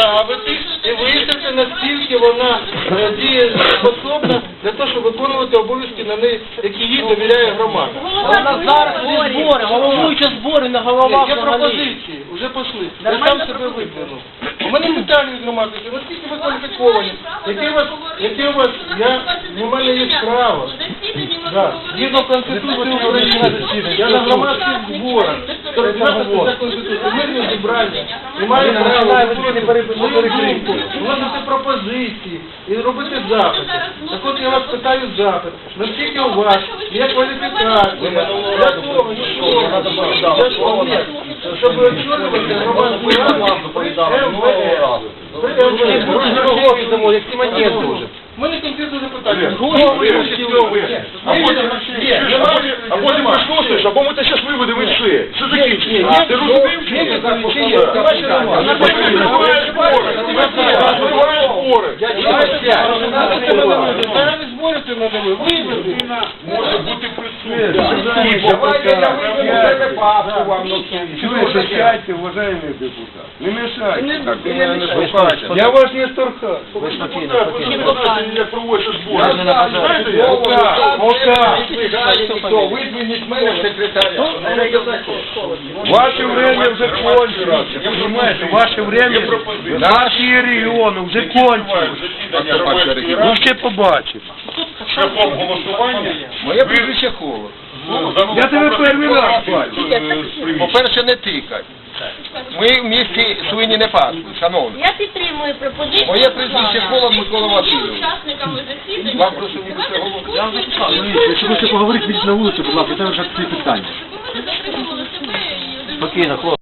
поставити і виявити, наскільки вона е, дієспособна для того, щоб виконувати обов'язки на неї, які їй довіряє громада. Вона зараз не збори, головуюча збори на головах Є пропозиції, вже пішли. Я сам себе видвинув. У мене питання від громадськості, наскільки ви кваліфіковані, яке у вас, яке у вас, я, у мене є право. Да. Згідно Конституції України, я на громадських зборах, тобто за Конституцією, мирні зібрання, і маю право свою думку, вносити пропозиції і робити запити. Так от я вас питаю запит, наскільки у вас є кваліфікація для того, для того, ні, щоб очолювати громадську раду при МВС. При МВС. як Сімонєв дуже. У мене конкретне запитання. А потім, а і все. Все закінчиться. Ти розумів? чи ні? Це ваші романи. А потім ти вибираєш спори. Ти вибираєш спори. Зараз ви зборите на ви. Виведи. Може бути присутній. Чуєш, сядьте, уважаемый депутат. Не мешайте. Так, меня не слухаешь. Я вас не торкаю. Ви ж не як проводяться збори. Я Молча, молча. Видвиніть мене секретаря. Ваше время уже кончилось. Понимаете, ваше время, наші регіони вже кончились. Ви ще побачите. Шляхом голосування. Моє прізвище Холод. Я тебе перший раз бачу. По-перше, не тикай. Ми в місті свині не пасли, шановні. Я підтримую пропозицію. Моє прізвище Холод Микола Васильович. учасниками засідання. Вам прошу це говорити. Я записав. Якщо хочете поговорити, підіть на вулицю, будь ласка, це вже ці питання. Спокійно, хлопці.